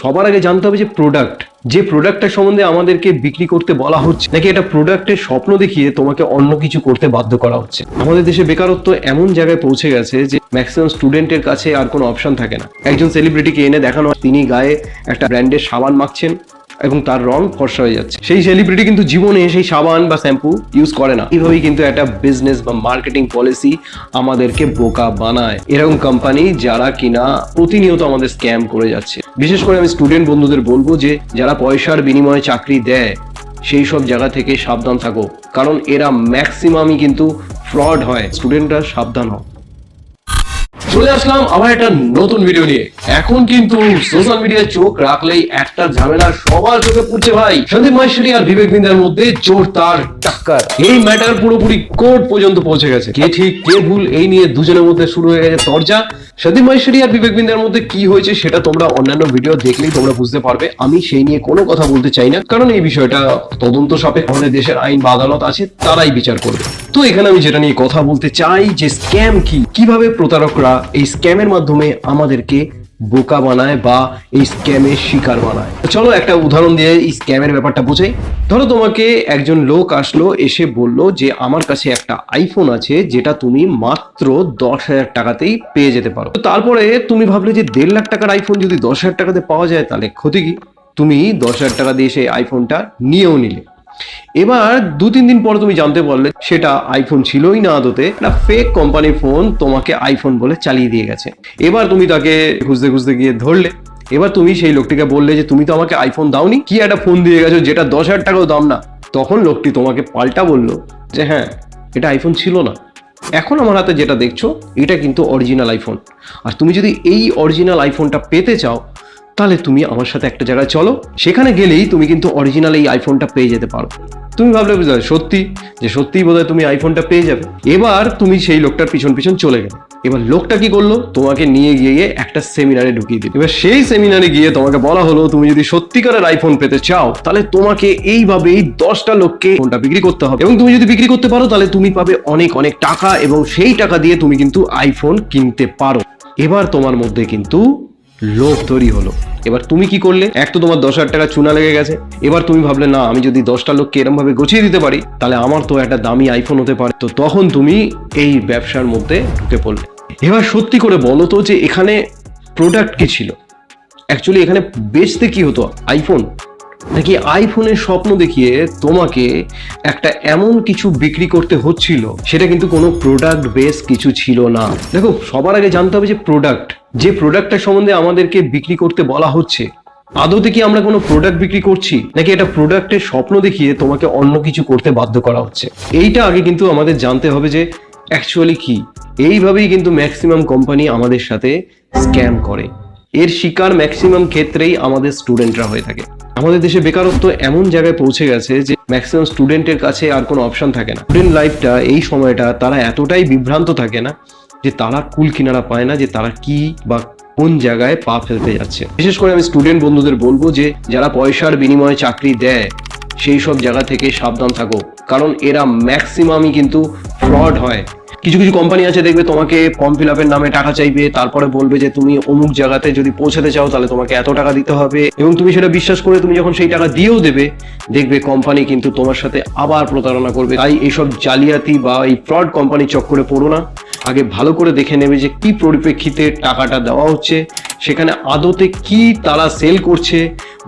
সবার আগে জানতে হবে যে প্রোডাক্ট যে প্রোডাক্টটা সম্বন্ধে আমাদেরকে বিক্রি করতে বলা হচ্ছে নাকি এটা প্রোডাক্টের স্বপ্ন দেখিয়ে তোমাকে অন্য কিছু করতে বাধ্য করা হচ্ছে? আমাদের দেশে বেকারত্ব এমন জায়গায় পৌঁছে গেছে যে ম্যাক্সিমাম স্টুডেন্টের কাছে আর কোনো অপশন থাকে না। একজন সেলিব্রিটিকে এনে দেখানো হয়, তিনি গায়ে একটা ব্র্যান্ডের সাবান মাখছেন এবং তার রং ফর্সা হয়ে যাচ্ছে। সেই সেলিব্রিটি কিন্তু জীবনে সেই সাবান বা শ্যাম্পু ইউজ করে না। এইভাবেই কিন্তু একটা বিজনেস বা মার্কেটিং পলিসি আমাদেরকে বোকা বানায়। এরকম কোম্পানি যারা কিনা প্রতিনিয়ত আমাদের স্ক্যাম করে যাচ্ছে। বিশেষ করে আমি স্টুডেন্ট বন্ধুদের বলব যে, যারা পয়সার বিনিময়ে চাকরি দেয়, সেই সব জায়গা থেকে সাবধান থাকো। কারণ এরা ম্যাক্সিমামই কিন্তু ফ্রড হয়। স্টুডেন্টরা সাবধান হও। চলে আসলাম আবার একটা নতুন ভিডিও নিয়ে। এখন কিন্তু সোশ্যাল মিডিয়ায় চোখ রাখলেই একটা ঝামেলা সবার চোখে পড়ছে ভাই। সন্দীপ মহেশ্বরী আর বিবেক বিন্দার মধ্যে জোর তার টাক্কার। এই ম্যাটার পুরোপুরি কোর্ট পর্যন্ত পৌঁছে গেছে। কে ঠিক, কে ভুল, এই নিয়ে দুজনের মধ্যে শুরু হয়ে গেছে চর্চা সন্দীপ মহেশ্বরী আর বিবেক বিন্দার মধ্যে কি হয়েছে সেটা তোমরা অন্যান্য ভিডিও দেখলেই তোমরা বুঝতে পারবে। আমি সেই নিয়ে কোনো কথা বলতে চাই না, কারণ এই বিষয়টা তদন্ত সাপেক্ষ আমাদের দেশের আইন বা আদালত আছে, তারাই বিচার করবে। তো এখানে আমি যেটা নিয়ে কথা বলতে চাই, যে স্ক্যাম কি? কীভাবে প্রতারকরা এই স্ক্যামের মাধ্যমে আমাদেরকে বোকা বানায় বা এই স্ক্যামের শিকার বানায়। চলো একটা উদাহরণ দিয়ে এই স্ক্যামের ব্যাপারটা বোঝাই। ধরো তোমাকে একজন লোক আসলো, এসে বলল যে, আমার কাছে একটা আইফোন আছে, যেটা তুমি মাত্র দশ হাজার টাকাতেই পেয়ে যেতে পারো। তারপরে তুমি ভাবলে যে, দেড় লাখ টাকার আইফোন যদি দশ হাজার টাকাতে পাওয়া যায়, তাহলে ক্ষতি কি? তুমি দশ হাজার টাকা দিয়ে সেই আইফোনটা নিয়েও নিলে। এবার দু, তিন দিন পর তুমি জানতে পারলে সেটা আইফোন ছিলই না আদতে। একটা ফেক কোম্পানির ফোন তোমাকে আইফোন বলে চালিয়ে দিয়ে গেছে। এবার তুমি তাকে খুঁজতে খুঁজতে গিয়ে ধরলে। এবার তুমি সেই লোকটিকে বললে যে, তুমি তো আমাকে আইফোন দাওনি? কি একটা ফোন দিয়ে গেছো যেটা দশ হাজার টাকাও দাম না? তখন লোকটি তোমাকে পাল্টা বলল যে হ্যাঁ এটা আইফোন ছিল না। এখন আমার হাতে যেটা দেখছ, এটা কিন্তু অরিজিনাল আইফোন আর তুমি যদি এই অরিজিনাল আইফোনটা পেতে চাও তাহলে তুমি আমার সাথে একটা জায়গায় চলো। সেখানে গেলেই তুমি কিন্তু অরিজিনাল এই আইফোনটা পেয়ে যেতে পারো। তুমি ভাবলে বুঝলে, সত্যি? যে সত্যিই বোধহয় তুমি আইফোনটা পেয়ে যাবে। এবার তুমি সেই লোকটার পিছন পিছন চলে গেলে। এবার লোকটা কি করল? তোমাকে নিয়ে গিয়ে একটা সেমিনারে ঢুকিয়ে দিল। এবার সেই সেমিনারে গিয়ে তোমাকে বলা হলো, তুমি যদি সত্যিকারের আইফোন পেতে চাও, তাহলে তোমাকে এইভাবে এই দশটা লোককে ফোনটা বিক্রি করতে হবে। এবং তুমি যদি বিক্রি করতে পারো, তাহলে তুমি পাবে অনেক অনেক টাকা এবং সেই টাকা দিয়ে তুমি কিন্তু আইফোন কিনতে পারো। এবার তোমার মধ্যে কিন্তু লোভ তৈরি হলো। এবার তুমি কি করলে? এক তো তোমার দশ হাজার টাকা চুনা লেগে গেছে। এবার তুমি ভাবলে, না, আমি যদি দশটা লোককে এরম ভাবে গুছিয়ে দিতে পারি, তাহলে আমার তো একটা দামি আইফোন হতে পারে। তো তখন তুমি এই ব্যবসার মধ্যে ঢুকে পড়লে। এবার সত্যি করে বলো তো যে এখানে প্রোডাক্ট কি ছিল? অ্যাকচুয়ালি এখানে বেচতে কি হতো? আইফোন নাকি আইফোনের স্বপ্ন দেখিয়ে তোমাকে একটা এমন কিছু বিক্রি করতে হচ্ছিল, সেটা কিন্তু কোনো প্রোডাক্ট বেস কিছু ছিল না। দেখো, সবার আগে জানতে হবে যে প্রোডাক্ট যে প্রোডাক্টটা সম্বন্ধে আমাদেরকে বিক্রি করতে বলা হচ্ছে, আদৌতে কি আমরা কোনো প্রোডাক্ট বিক্রি করছি? নাকি এটা প্রোডাক্টের স্বপ্ন দেখিয়ে তোমাকে অন্য কিছু করতে বাধ্য করা হচ্ছে? এইটা আগে কিন্তু আমাদের জানতে হবে যে অ্যাকচুয়ালি কি। এইভাবেই কিন্তু ম্যাক্সিমাম কোম্পানি আমাদের সাথে স্ক্যাম করে। এর শিকার ম্যাক্সিমাম ক্ষেত্রেই আমাদের স্টুডেন্টরা হয়ে থাকে। আমাদের দেশে বেকারত্ব এমন জায়গায় পৌঁছে গেছে যে ম্যাক্সিমাম স্টুডেন্টের কাছে আর কোনো অপশন থাকে না। স্টুডেন্ট লাইফটা এই সময়টা তারা এতটাই বিভ্রান্ত থাকে না যে তারা কুল কিনারা পায় না, যে তারা কি বা কোন জায়গায় পা ফেলতে যাচ্ছে। বিশেষ করে আমি স্টুডেন্ট বন্ধুদের বলব যে, যারা পয়সার বিনিময়ে চাকরি দেয়, সেই সব জায়গা থেকে সাবধান থাকো। কারণ এরা ম্যাক্সিমামই কিন্তু ফ্রড হয়। কিছু কিছু কোম্পানি আছে, দেখবে তোমাকে ফর্ম ফিল আপের নামে টাকা চাইবে, তারপরে বলবে যে তুমি অমুক জায়গাতে যদি পৌঁছাতে চাও, তাহলে তোমাকে এত টাকা দিতে হবে। এবং তুমি সেটা বিশ্বাস করে তুমি যখন সেই টাকা দিয়েও দেবে, দেখবে কোম্পানি কিন্তু তোমার সাথে আবার প্রতারণা করবে। তাই এইসব জালিয়াতি বা এই ফ্রড কোম্পানির চক্করে পড়ো না। আগে ভালো করে দেখে নেবে যে কি পরিপ্রেক্ষিতে টাকাটা দেওয়া হচ্ছে, সেখানে আদতে কি তারা সেল করছে,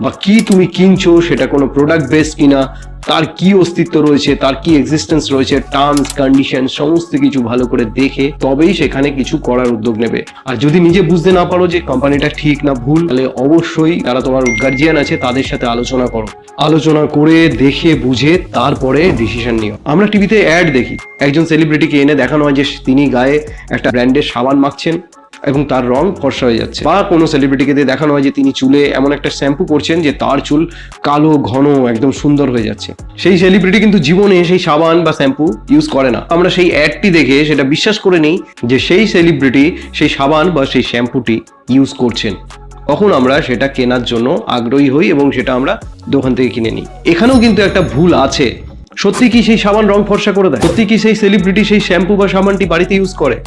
বা কি তুমি কিনছো, সেটা কোনো প্রোডাক্ট বেস কিনা তার কি অস্তিত্ব রয়েছে, তার কি এক্সিস্টেন্স রয়েছে টার্মস কন্ডিশন সমস্ত কিছু ভালো করে দেখে তবেই সেখানে কিছু করার উদ্যোগ নেবে। আর যদি নিজে বুঝতে না পারো যে কোম্পানিটা ঠিক না ভুল, তাহলে অবশ্যই যারা তোমার গার্জিয়ান আছে, তাদের সাথে আলোচনা করো। আলোচনা করে দেখে বুঝে তারপরে ডিসিশন নিও। আমরা টিভিতে অ্যাড দেখি। একজন সেলিব্রিটিকে এনে দেখানো হয় যে তিনি গায়ে একটা ব্র্যান্ডের সাবান মাখছেন। এবং তার রং ফর্সা হয়ে যাচ্ছে। বা কোনো সেলিব্রিটিকে দিয়ে দেখানো হয় যে তিনি চুলে এমন একটা শ্যাম্পু করছেন যে তার চুল কালো, ঘন, একদম সুন্দর হয়ে যাচ্ছে। সেই সেলিব্রিটি কিন্তু জীবনে সেই সাবান বা শ্যাম্পু ইউজ করে না। আমরা সেই অ্যাডটি দেখে সেটা বিশ্বাস করে নিই যে সেই সেলিব্রিটি সেই সাবান বা সেই শ্যাম্পুটি ইউজ করছেন। তখন আমরা সেটা কেনার জন্য আগ্রহী হই এবং সেটা আমরা দোকান থেকে কিনে নিই। এখানেও কিন্তু একটা ভুল আছে। সত্যি কি সেই সাবান রং ফর্সা করে দেয়? সত্যি কি সেই সেলিব্রিটি সেই শ্যাম্পু বা সাবানটি বাড়িতে ইউজ করে?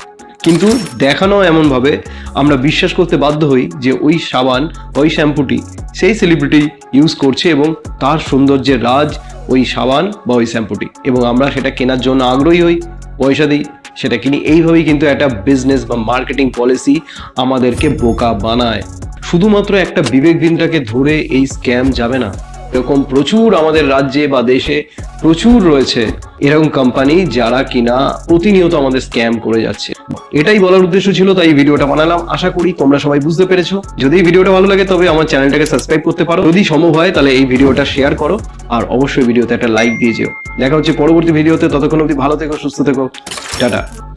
কিন্তু দেখানো এমনভাবে আমরা বিশ্বাস করতে বাধ্য হই যে ওই সাবান, ওই শ্যাম্পুটি সেই সেলিব্রিটি ইউজ করছে এবং তার সৌন্দর্যের রাজ ওই সাবান বা ওই শ্যাম্পুটি। এবং আমরা সেটা কেনার জন্য আগ্রহী হই। পয়সা দিই, সেটা কিনি। এইভাবেই কিন্তু একটা বিজনেস বা মার্কেটিং পলিসি আমাদেরকে বোকা বানায়। শুধুমাত্র একটা বিবেকবিনটাকে ধরে এই স্ক্যাম যাবে না। এরকম প্রচুর আমাদের রাজ্যে বা দেশে প্রচুর রয়েছে এরকম কোম্পানি যারা কিনা প্রতিনিয়ত আমাদের স্ক্যাম করে যাচ্ছে। এটাই বলার উদ্দেশ্য ছিল, তাই ভিডিওটা বানালাম। আশা করি তোমরা সবাই বুঝতে পেরেছ। যদি ভিডিওটা ভালো লাগে, তবে আমার চ্যানেলটাকে সাবস্ক্রাইব করতে পারো। যদি সম্ভব হয়, তাহলে এই ভিডিওটা শেয়ার করো। আর অবশ্যই ভিডিওতে একটা লাইক দিয়ে যেও। দেখা হচ্ছে পরবর্তী ভিডিওতে ততক্ষণ অবধি ভালো থেকো, সুস্থ থেকো। টাটা।